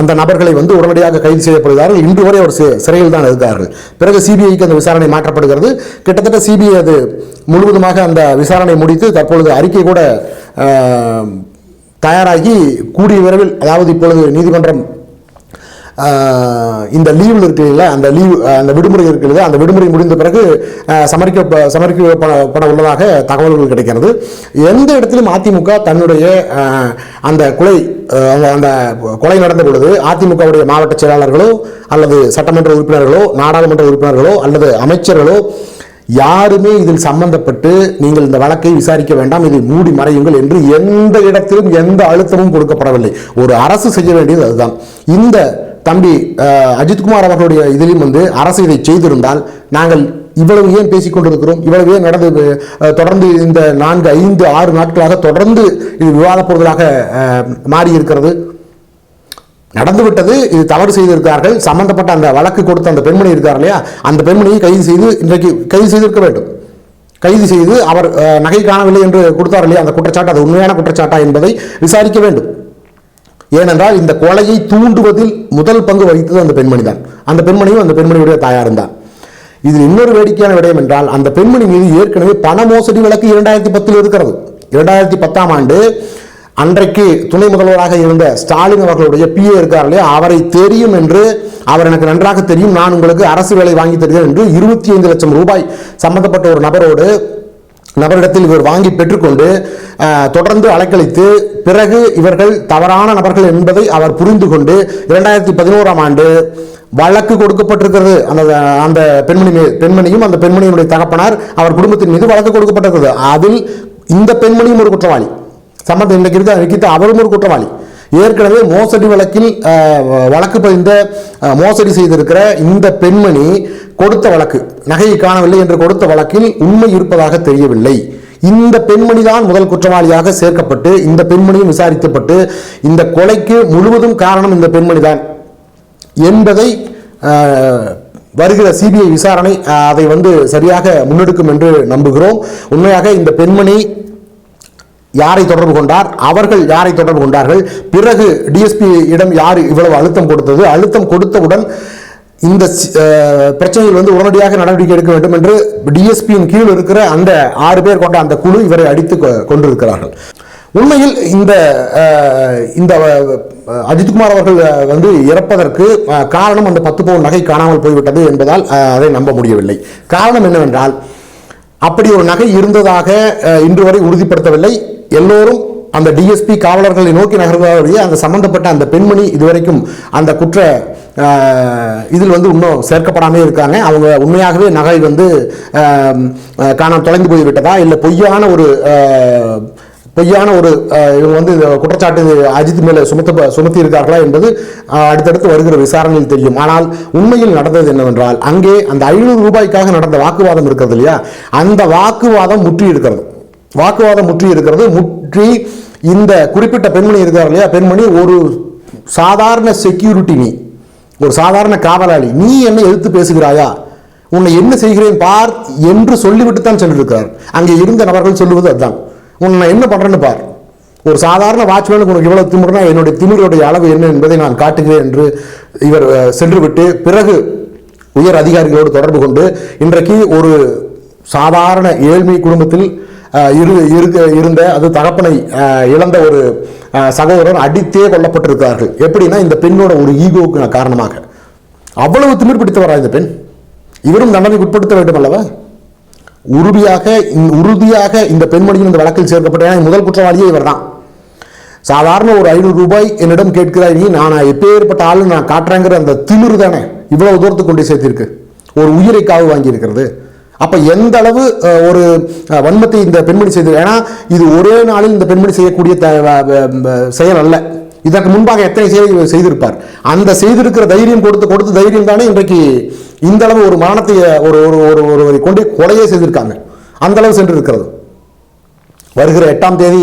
அந்த நபர்களை வந்து உடனடியாக கைது செய்யப்படுகிறார்கள். இன்று வரை அவர் சிறையில் தான் இருக்கிறார்கள் பிறகு சிபிஐக்கு அந்த விசாரணை மாற்றப்படுகிறது. கிட்டத்தட்ட சிபிஐ அது முழுவதுமாக அந்த விசாரணை முடித்து தற்பொழுது அறிக்கை கூட தயாராகி கூடிய விரைவில் அதாவது இப்பொழுது நீதிமன்றம் இந்த லீவில் இருக்கிறீங்களா அந்த லீவ் அந்த விடுமுறை இருக்கிறது அந்த விடுமுறை முடிந்த பிறகு சமரிக்க சமரிக்கப்பட உள்ளதாக தகவல்கள் கிடைக்கிறது. எந்த இடத்திலும் அதிமுக தன்னுடைய அந்த கொலை அந்த- அந்த கொலை நடந்த பொழுது அதிமுகவுடைய மாவட்ட செயலாளர்களோ அல்லது சட்டமன்ற உறுப்பினர்களோ நாடாளுமன்ற உறுப்பினர்களோ அல்லது அமைச்சர்களோ யாருமே இதில் சம்பந்தப்பட்டு நீங்கள் இந்த வழக்கை விசாரிக்க வேண்டாம் இதை மூடி மறையுங்கள் என்று எந்த இடத்திலும் எந்த அழுத்தமும் கொடுக்கப்படவில்லை. ஒரு அரசு செய்ய வேண்டியது அதுதான். இந்த தம்பி அஹ், அஜித்குமார் அவர்களுடைய இதிலும் வந்து அரசு இதை செய்திருந்தால் நாங்கள் இவ்வளவு ஏன் பேசிக்கொண்டிருக்கிறோம் இவ்வளவு ஏன் நடந்து அஹ், தொடர்ந்து இந்த நான்கு ஐந்து ஆறு நாட்களாக தொடர்ந்து இது விவாதப் பொருளாக மாறியிருக்கிறது. மாறி இருக்கிறது நடந்துவிட்டது இது தவறு செய்திருக்கிறார்கள். சம்பந்தப்பட்ட அந்த வழக்கு கொடுத்த அந்த பெண்மணி இருக்கார் இல்லையா? அந்த பெண்மணியை கைது செய்து இன்றைக்கு கைது செய்திருக்க வேண்டும். கைது செய்து அவர் அஹ், நகை காணவில்லை என்று கொடுத்தார் இல்லையா? அந்த குற்றச்சாட்டு அது உண்மையான குற்றச்சாட்டா என்பதை விசாரிக்க வேண்டும். ஏனென்றால் இந்த கொலையை தூண்டுவதில் முதல் பங்கு வகித்தது அந்த பெண்மணி தான். அந்த பெண்மணியும் அந்த பெண்மணியுடைய தாயாரும் தான். இதில் இன்னொரு வேடிக்கையான விடயம் என்றால் அந்த பெண்மணி மீது ஏற்கனவே பண மோசடி வழக்கு இரண்டாயிரத்தி பத்தில் இருக்கிறது. இரண்டாயிரத்தி பத்தாம் ஆண்டு அன்றைக்கு துணை முதல்வராக இருந்த ஸ்டாலின் அவர்களுடைய பிஏ இருக்கார் இல்லையா? அவரை தெரியும் என்று அவர் எனக்கு நன்றாக தெரியும். நான் உங்களுக்கு அரசு வேலை வாங்கி தருகிறேன் என்று இருபத்தி ஐந்து லட்சம் ரூபாய் சம்பந்தப்பட்ட ஒரு நபரோடு நபரிடத்தில் இவர் வாங்கி பெற்றுக்கொண்டு தொடர்ந்து அலைக்கழித்து பிறகு இவர்கள் தவறான நபர்கள் என்பதை அவர் புரிந்து கொண்டு இரண்டாயிரத்தி பதினோராம் ஆண்டு வழக்கு கொடுக்கப்பட்டிருக்கிறது. அந்த அந்த பெண்மணி பெண்மணியும் அந்த பெண்மணியினுடைய தகப்பனார் அவர் குடும்பத்தின் மீது வழக்கு கொடுக்கப்பட்டிருக்கிறது. அதில் இந்த பெண்மணியும் ஒரு குற்றவாளி. சம்பந்தம் இன்றைக்கு இருக்க அவரும் ஒரு குற்றவாளி. ஏற்கனவே மோசடி வழக்கில் வழக்கு பதிந்த மோசடி செய்திருக்கிற இந்த பெண்மணி கொடுத்த வழக்கு நகையை காணவில்லை என்று கொடுத்த வழக்கில் உண்மை இருப்பதாக தெரியவில்லை. இந்த பெண்மணி தான் முதல் குற்றவாளியாக சேர்க்கப்பட்டு இந்த பெண்மணியும் விசாரிக்கப்பட்டு இந்த கொலைக்கு முழுவதும் காரணம் இந்த பெண்மணி தான் என்பதை வருகிற சிபிஐ விசாரணை அதை வந்து சரியாக முன்னெடுக்கும் என்று நம்புகிறோம். உண்மையாக இந்த பெண்மணி யாரை தொடர்பு கொண்டார்? அவர்கள் யாரை தொடர்பு கொண்டார்கள்? பிறகு டிஎஸ்பி இடம் யார் இவ்வளவு அழுத்தம் கொடுத்தது? அழுத்தம் கொடுத்தவுடன் இந்த பிரச்சனையில் வந்து உடனடியாக நடவடிக்கை எடுக்க வேண்டும் என்று டிஎஸ்பியின் கீழ் இருக்கிற அந்த ஆறு பேர் கொண்ட அந்த குழு இவரை அடித்து கொ- கொண்டிருக்கிறார்கள். உண்மையில் இந்த இந்த அஜித்குமார் அவர்கள் வந்து இறப்பதற்கு காரணம் அந்த பத்து பவுன் நகை காணாமல் போய்விட்டது என்பதால் அதை நம்ப முடியவில்லை. காரணம் என்னவென்றால் அப்படி ஒரு நகை இருந்ததாக இன்று வரை உறுதிப்படுத்தவில்லை. எல்லோரும் அந்த டிஎஸ்பி காவலர்களை நோக்கி நகர்வதையே அந்த சம்பந்தப்பட்ட அந்த பெண்மணி இதுவரைக்கும் அந்த குற்ற இதில் வந்து இன்னும் சேர்க்கப்படாமே இருக்காங்க. அவங்க உண்மையாகவே நகை வந்து அஹ், தொலைந்து போய்விட்டதா? இல்லை பொய்யான ஒரு பொய்யான ஒரு இவங்க வந்து இந்த குற்றச்சாட்டு அஜித் மேலே சுமத்த சுமத்தி இருக்கார்களா என்பது அடுத்தடுத்து வருகிற விசாரணையில் தெரியும். ஆனால் உண்மையில் நடந்தது என்னவென்றால் அங்கே அந்த ஐநூறு ரூபாய்க்காக நடந்த வாக்குவாதம் இருக்கிறது இல்லையா? அந்த வாக்குவாதம் முற்றி இருக்கிறது வாக்குவாதம் முற்றி இருக்கிறது. முற்றி இந்த குறிப்பிட்ட பெண்மணி இருக்கார் இல்லையா? பெண்மணி ஒரு சாதாரண செக்யூரிட்டி நீ ஒரு சாதாரண காவலாளி. நீ என்ன எதிர்த்து பேசுகிறாயா? உன்னை என்ன செய்கிறேன்? பார் என்று சொல்லிவிட்டு தான் சென்றிருக்கிறார். அங்கே இருந்த நபர்கள் சொல்லுவது அதுதான். உன்னை நான் என்ன பண்ணுறேன்னு பார். ஒரு சாதாரண வாட்ச்மேனுக்கு உனக்கு இவ்வளவு திமுறுனா என்னுடைய திமிருடைய அளவு என்ன என்பதை நான் காட்டுகிறேன் என்று இவர் சென்றுவிட்டு பிறகு உயர் அதிகாரிகளோடு தொடர்பு கொண்டு இன்றைக்கு ஒரு சாதாரண ஏழ்மை குடும்பத்தில் இரு இருக்க இருந்த அது தகப்பனை இழந்த ஒரு சகோதரர் அடித்தே கொல்லப்பட்டிருக்கிறார்கள். எப்படின்னா இந்த பெண்ணோட ஒரு ஈகோவுக்கு காரணமாக. அவ்வளவு திமிர் பிடித்தவரா இந்த பெண்? இவரும் தண்டனைக்கு உட்படுத்த வேண்டும் அல்லவா? உறுதியாக உறுதியாக இந்த பெண்மணியின் இந்த வழக்கில் சேர்க்கப்பட்ட முதல் குற்றவாளியே இவர்தான். சாதாரண ஒரு ஐநூறு ரூபாய் என்னிடம் கேட்கிறாய் நீ நான் எப்பேற்பட்ட ஆளு நான் காட்டுறேங்கிற அந்த திமிரு தானே இவ்வளவு தூரத்துக்கு கொண்டு சேர்த்திருக்கு. ஒரு உயிரை காவு வாங்கி இருக்கிறது அப்போ எந்த அளவு ஒரு வன்மத்தை இந்த பெண்மணி செய்து ஏன்னா இது ஒரே நாளில் இந்த பெண்மணி செய்யக்கூடிய செயல் அல்ல. இதற்கு முன்பாக எத்தனை செயல் செய்திருப்பார்? அந்த செய்திருக்கிற தைரியம் கொடுத்து கொடுத்து தைரியம் தானே இன்றைக்கு இந்த அளவு ஒரு மரணத்தை ஒரு ஒரு ஒரு ஒருவரை கொண்டு கொலையே செய்திருக்காங்க. அந்த அளவு சென்று இருக்கிறது வருகிற எட்டாம் தேதி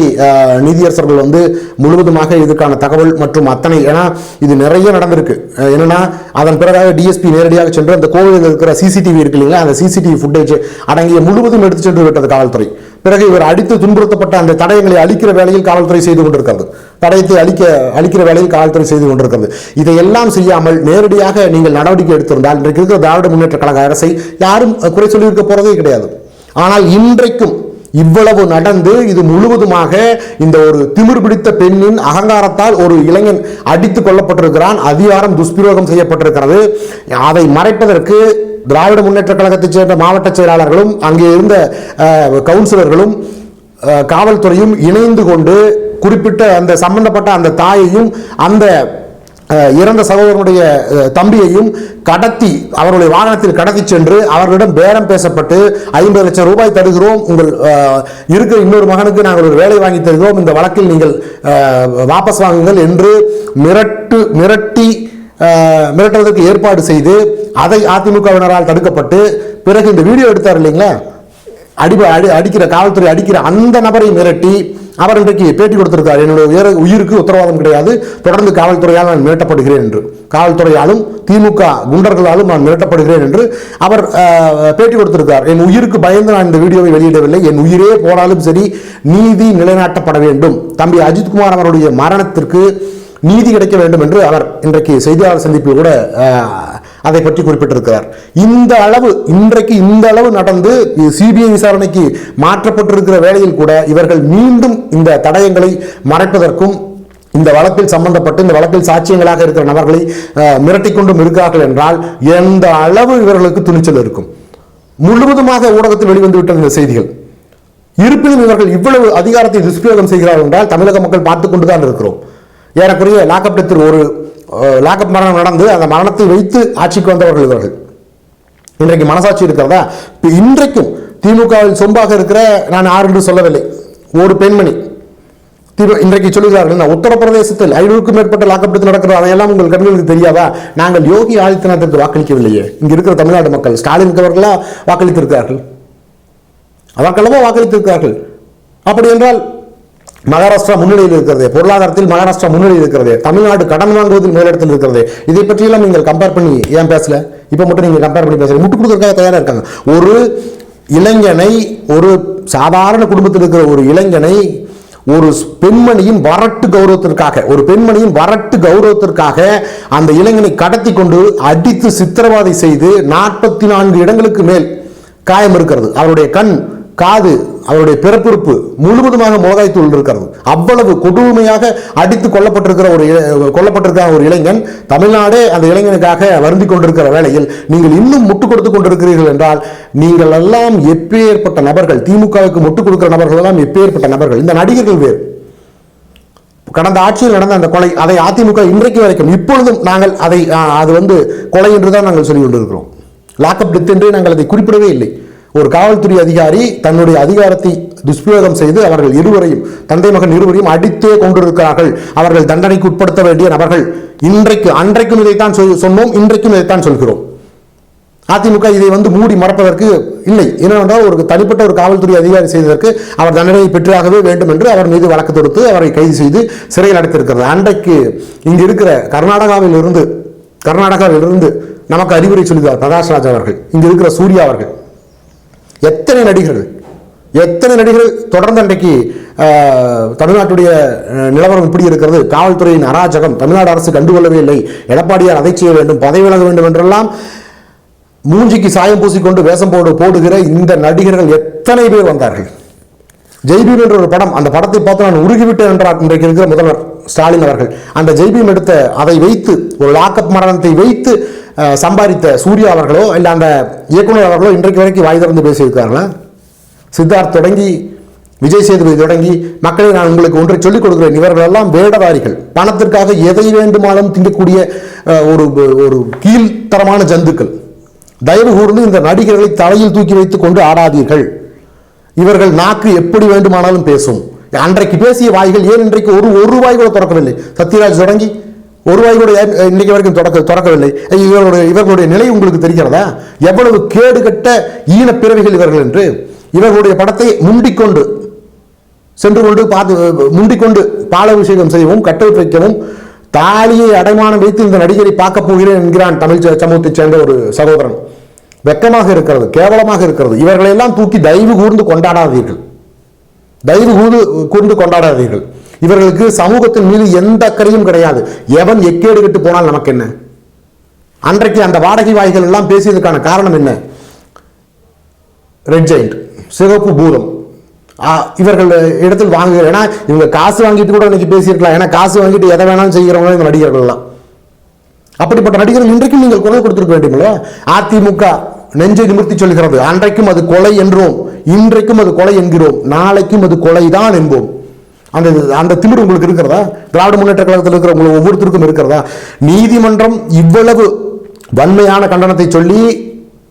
நீதியரசர்கள் வந்து முழுவதுமாக இதுக்கான தகவல் மற்றும் அத்தனை ஏன்னா இது நிறைய நடந்திருக்கு. என்னென்னா என்னன்னா அதன் பிறகாக டிஎஸ்பி நேரடியாக சென்று அந்த கோவிலில் இருக்கிற சிசிடிவி இருக்கு இல்லைங்களா அந்த சிசிடிவி ஃபுட்டேஜ் அடங்கிய முழுவதும் எடுத்து சென்று விட்டது காவல்துறை. பிறகு இவர் அடித்து துன்புறுத்தப்பட்ட அந்த தடயங்களை அழிக்கிற வேலையில் காவல்துறை செய்து கொண்டிருக்கிறது. தடயத்தை அழிக்க அழிக்கிற வேலையில் காவல்துறை செய்து கொண்டிருக்கிறது. இதையெல்லாம் செய்யாமல் நேரடியாக நீங்கள் நடவடிக்கை எடுத்திருந்தால் இன்றைக்கு இருக்கிற திராவிட முன்னேற்ற கழக அரசை யாரும் குறை சொல்லியிருக்க போகிறதே கிடையாது. ஆனால் இன்றைக்கும் இவ்வளவு நடந்து இது முழுவதுமாக இந்த ஒரு திமிர் பிடித்த பெண்ணின் அகங்காரத்தால் ஒரு இளைஞன் அடித்துக் கொல்லப்பட்டிருக்கிறான் அதிகாரம் துஷ்பிரயோகம் செய்யப்பட்டிருக்கிறது. அதை மறைப்பதற்கு திராவிட முன்னேற்ற கழகத்தைச் சேர்ந்த மாவட்ட செயலாளர்களும் அங்கே இருந்த கவுன்சிலர்களும் காவல்துறையும் இணைந்து கொண்டு குறிப்பிட்ட அந்த சம்பந்தப்பட்ட அந்த தாயையும் அந்த இறந்த சகோதரனுடைய தம்பியையும் கடத்தி அவருடைய வாகனத்தில் கடத்தி சென்று அவர்களிடம் பேரம் பேசப்பட்டு ஐம்பது லட்சம் ரூபாய் தருகிறோம். உங்கள் இருக்கிற இன்னொரு மகனுக்கு நாங்கள் ஒரு வேலை வாங்கி தருகிறோம். இந்த வழக்கில் நீங்கள் வாபஸ் வாங்குங்கள் என்று மிரட்டு மிரட்டி மிரட்டுவதற்கு ஏற்பாடு செய்து அதை அதிமுகவினரால் தடுக்கப்பட்டு பிறகு இந்த வீடியோ எடுத்தார் இல்லைங்களா? அடி அடி அடிக்கிற காவல்துறை அடிக்கிற அந்த நபரை மிரட்டி அவர் இன்றைக்கு பேட்டி கொடுத்திருக்கார் என்னுடைய உயர உயிருக்கு உத்தரவாதம் கிடையாது. தொடர்ந்து காவல்துறையால் நான் மிரட்டப்படுகிறேன் என்று. காவல்துறையாலும் திமுக குண்டர்களாலும் நான் மிரட்டப்படுகிறேன் என்று அவர் பேட்டி கொடுத்திருக்கார் என் உயிருக்கு பயந்து நான் இந்த வீடியோவை வெளியிடவில்லை. என் உயிரே போனாலும் சரி நீதி நிலைநாட்டப்பட வேண்டும். தம்பி அஜித்குமார் அவருடைய மரணத்திற்கு நீதி கிடைக்க வேண்டும் என்று அவர் இன்றைக்கு செய்தியாளர் சந்திப்பில் கூட அதை பற்றி குறிப்பிட்டிருக்கிறார். இந்த அளவு இன்றைக்கு இந்த அளவு நடந்து சிபிஐ விசாரணைக்கு மாற்றப்பட்டிருக்கிற வேளையில் கூட இவர்கள் மீண்டும் இந்த தடயங்களை மறைப்பதற்கும் இந்த வழக்கில் சம்பந்தப்பட்டு இந்த வழக்கில் சாட்சியங்களாக இருக்கிற நபர்களை அஹ், இருக்கிறார்கள் என்றால் எந்த அளவு இவர்களுக்கு துணிச்சல் இருக்கும்? முழுவதுமாக ஊடகத்தில் வெளிவந்து விட்டது இந்த செய்திகள். இருப்பினும் இவர்கள் இவ்வளவு அதிகாரத்தை துஷ்பிரயோகம் செய்கிறார்கள் என்றால் தமிழக மக்கள் பார்த்து கொண்டுதான் இருக்கிறோம். ஏறக்குறைய லாக்அப் டெத்தில் ஒரு லாக்அப் மரணம் நடந்து அந்த மரணத்தை வைத்து ஆட்சிக்கு வந்தவர்கள் இவர்கள். இன்றைக்கு மனசாட்சி இருக்கிறதா? இப்போ இன்றைக்கும் திமுகவில் சொம்பாக இருக்கிற நான் யார் என்று சொல்லவில்லை. ஒரு பெண்மணி. திரு- இன்றைக்கு சொல்லுகிறார்கள் உத்தரப்பிரதேசத்தில் ஐநூறுக்கும் மேற்பட்ட லாக்கப்படுத்தி நடக்கிறது? அதையெல்லாம் உங்கள் கண்களுக்கு தெரியாதா? நாங்கள் யோகி ஆதித்யநாத்திற்கு வாக்களிக்கவில்லையே. இங்கே இருக்கிற தமிழ்நாடு மக்கள் ஸ்டாலினுக்கு அவர்களா வாக்களித்திருக்கிறார்கள்? அவர்களவோ வாக்களித்திருக்கிறார்கள்? அப்படி என்றால் மகாராஷ்டிரா முன்னிலையில் இருக்கிறது பொருளாதாரத்தில் மகாராஷ்டிரா முன்னிலையில் இருக்கிறது தமிழ்நாடு கடன் வாங்குவதில் மேலிடத்தில் இருக்கிறது. இதை பற்றியெல்லாம் நீங்கள் கம்பேர் பண்ணி ஏன் பேசல? இப்போ மட்டும் நீங்கள் கம்பேர் பண்ணி பேசுறீங்க முட்டு கொடுக்கறதுக்காக தயாராக இருக்காங்க. ஒரு இளைஞனை ஒரு சாதாரண குடும்பத்தில் இருக்கிற ஒரு இளைஞனை ஒரு பெண்மணியின் வரட்டு கௌரவத்திற்காக ஒரு பெண்மணியின் வரட்டு கௌரவத்திற்காக அந்த இளைஞனை கடத்தி கொண்டு அடித்து சித்திரவதை செய்து நாற்பத்தி நான்கு இடங்களுக்கு மேல் காயம் இருக்கிறது அவருடைய கண் காது அவருடைய பிறப்புறுப்பு முழுவதுமாக தூள் இருக்கிறது. அவ்வளவு கொடுமையாக அடித்து கொல்லப்பட்டிருக்கிற ஒரு கொல்லப்பட்டிருக்கிற ஒரு இளைஞன் தமிழ்நாடே அந்த இளைஞனுக்காக வருந்தி கொண்டிருக்கிற வேளையில் நீங்கள் இன்னும் முட்டு கொடுத்து கொண்டிருக்கிறீர்கள் என்றால் நீங்கள் எல்லாம் எப்பேற்பட்ட நபர்கள் திமுகவுக்கு முட்டுக் கொடுக்கிற நபர்கள் எல்லாம் எப்பேற்பட்ட நபர்கள். இந்த நடிகர்கள் வேறு. கடந்த ஆட்சியில் நடந்த அந்த கொலை அதை அதிமுக இன்றைக்கு வரைக்கும் இப்பொழுதும் நாங்கள் அதை அது வந்து கொலை என்று தான் நாங்கள் சொல்லி கொண்டிருக்கிறோம். லாக்அப் டெத் என்று நாங்கள் அதை குறிப்பிடவே இல்லை. ஒரு காவல்துறை அதிகாரி தன்னுடைய அதிகாரத்தை துஷ்பிரயோகம் செய்து அவர்கள் இருவரையும் தந்தை மகன் இருவரையும் அடித்தே கொண்டிருக்கிறார்கள் அவர்கள் தண்டனைக்கு உட்படுத்த வேண்டிய நபர்கள் இன்றைக்கு அன்றைக்கும் இதைத்தான் சொன்னோம் இன்றைக்கும் இதைத்தான் சொல்கிறோம். அதிமுக இதை வந்து மூடி மறப்பதற்கு இல்லை. ஏனென்றால் ஒரு தனிப்பட்ட ஒரு காவல்துறை அதிகாரி செய்ததற்கு அவர் தண்டனையை பெற்றாகவே வேண்டும் என்று அவர் மீது வழக்கு தொடுத்து அவரை கைது செய்து சிறையில் அடைத்திருக்கிறது. அன்றைக்கு இங்கு இருக்கிற கர்நாடகாவில் இருந்து கர்நாடகாவில் இருந்து நமக்கு அறிவுரை சொல்லுகிறார் பிரகாஷ் ராஜ் அவர்கள் இங்கு இருக்கிற சூர்யா அவர்கள். எத்தனை நடிகர்கள் எத்தனை நடிகர்கள் தொடர்ந்து அன்றைக்கு தமிழ்நாட்டுடைய நிலவரம் இப்படி இருக்கிறது? காவல்துறையின் அராஜகம் தமிழ்நாடு அரசு கண்டுகொள்ளவே இல்லை. எடப்பாடியார் அதை செய்ய வேண்டும் பதவி விலக வேண்டும் என்றெல்லாம் மூஞ்சிக்கு சாயம் பூசிக்கொண்டு வேஷம் போடு போடுகிற இந்த நடிகர்கள் எத்தனை பேர் வந்தார்கள்? ஜெய்பீம் என்ற ஒரு படம் அந்த படத்தை பார்த்து நான் உருகிவிட்டேன் என்றார் இன்றைக்கு இருக்கிற முதல்வர் ஸ்டாலின் அவர்கள். அந்த ஜெய்பீம் எடுத்த அதை வைத்து ஒரு லாக்அப் மரணத்தை வைத்து சம்பாதித்த சூர்யா அவர்களோ இல்லை அந்த இயக்குனர் அவர்களோ இன்றைக்கு வரைக்கும் வாய் திறந்து பேசியிருக்கார்களா? சித்தார்த் தொடங்கி விஜய் சேதுபதி தொடங்கி மக்களை நான் உங்களுக்கு ஒன்றை சொல்லிக் கொடுக்கிறேன். இவர்கள் எல்லாம் வேடதாரிகள். பணத்திற்காக எதை வேண்டுமானாலும் திங்கக்கூடிய ஒரு ஒரு கீழ்த்தரமான ஜந்துக்கள். தயவு கூர்ந்து இந்த நடிகர்களை தலையில் தூக்கி வைத்து கொண்டு ஆடாதீர்கள். இவர்கள் நாக்கு எப்படி வேண்டுமானாலும் பேசும். அன்றைக்கு பேசிய வாய்கள் ஏன் இன்றைக்கு ஒரு ஒரு வாய் கூட திறக்கவில்லை? சத்யராஜ் தொடங்கி ஒரு வாய் கூட இன்னைக்கு வரைக்கும் தொடக்க தொடக்கவில்லை. இவர்களுடைய இவர்களுடைய நிலை உங்களுக்கு தெரிகிறதா? எவ்வளவு கேடுகட்ட ஈன பிறவிகள் இவர்கள் என்று. இவர்களுடைய படத்தை முண்டிக்கொண்டு சென்று கொண்டு பார்த்து முண்டிக்கொண்டு பாலாபிஷேகம் செய்யவும் கட்டவுட் வைக்கவும் தாலியை அடைமானம் வைத்து இந்த நடிகரை பார்க்க போகிறேன் என்கிறான் தமிழ் சமூகத்தைச் சேர்ந்த ஒரு சகோதரன். வெக்கமாக இருக்கிறது கேவலமாக இருக்கிறது. இவர்களெல்லாம் தூக்கி தயவு கூர்ந்து கொண்டாடாதீர்கள். தயவு கூர்ந்து கூர்ந்து கொண்டாடாதீர்கள். இவர்களுக்கு சமூகத்தின் மீது எந்த அக்கறையும் கிடையாது. எவன் எக்கேடு கெட்டு போனால் நமக்கு என்ன? அன்றைக்கு அந்த வாடகை வாய்கள் எல்லாம் பேசியதுக்கான காரணம் என்ன? ரெட் ஜெயிண்ட் சிவப்பு பூதம். ஆ, இவர்கள் இடத்தில் வாங்குகிற ஏன்னா இவங்க காசு வாங்கிட்டு கூட இன்னைக்கு பேசியிருக்கலாம். ஏன்னா காசு வாங்கிட்டு எதை வேணாலும் செய்கிறவங்க இந்த நடிகர்கள்லாம் அப்படிப்பட்ட நடிகர்கள் இன்றைக்கும் நீங்கள் குரல் கொடுத்துருக்க வேண்டுமல்ல? அதிமுக நெஞ்சை நிமிர்த்தி சொல்கிறது அன்றைக்கும் அது கொலை என்றோம். இன்றைக்கும் அது கொலை என்கிறோம். நாளைக்கும் அது கொலைதான் என்போம். அந்த அந்த திமிர் உங்களுக்கு இருக்கிறதா? திராவிட முன்னேற்ற கழகத்தில் இருக்கிற உங்களுக்கு ஒவ்வொருத்தருக்கும் இருக்கிறதா? நீதிமன்றம் இவ்வளவு வன்மையான கண்டனத்தை சொல்லி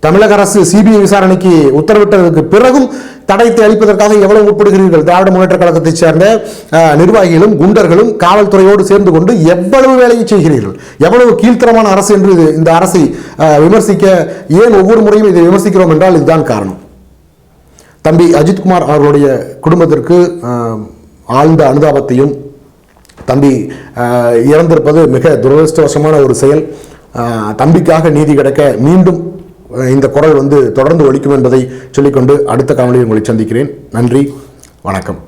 தமிழக அரசு சிபிஐ விசாரணைக்கு உத்தரவிட்டதற்கு பிறகும் தடைத்தை அளிப்பதற்காக எவ்வளவு உட்படுகிறீர்கள் திராவிட முன்னேற்ற கழகத்தைச் சேர்ந்த நிர்வாகிகளும் குண்டர்களும் காவல்துறையோடு சேர்ந்து கொண்டு எவ்வளவு வேலையை செய்கிறீர்கள்? எவ்வளவு கீழ்த்தரமான அரசு என்று இது- இந்த அரசை விமர்சிக்க ஏன் ஒவ்வொரு முறையும் இதை விமர்சிக்கிறோம் என்றால் இதுதான் காரணம். தம்பி அஜித்குமார் அவர்களுடைய குடும்பத்திற்கு ஆழ்ந்த அனுதாபத்தையும் தம்பி இறந்திருப்பது மிக துரதிருஷ்டவசமான ஒரு செயல். தம்பிக்காக நீதி கிடைக்க மீண்டும் இந்த குரல் வந்து தொடர்ந்து ஒழிக்கும் என்பதை சொல்லிக்கொண்டு அடுத்த காணொலியில் உங்களை சந்திக்கிறேன். நன்றி வணக்கம்.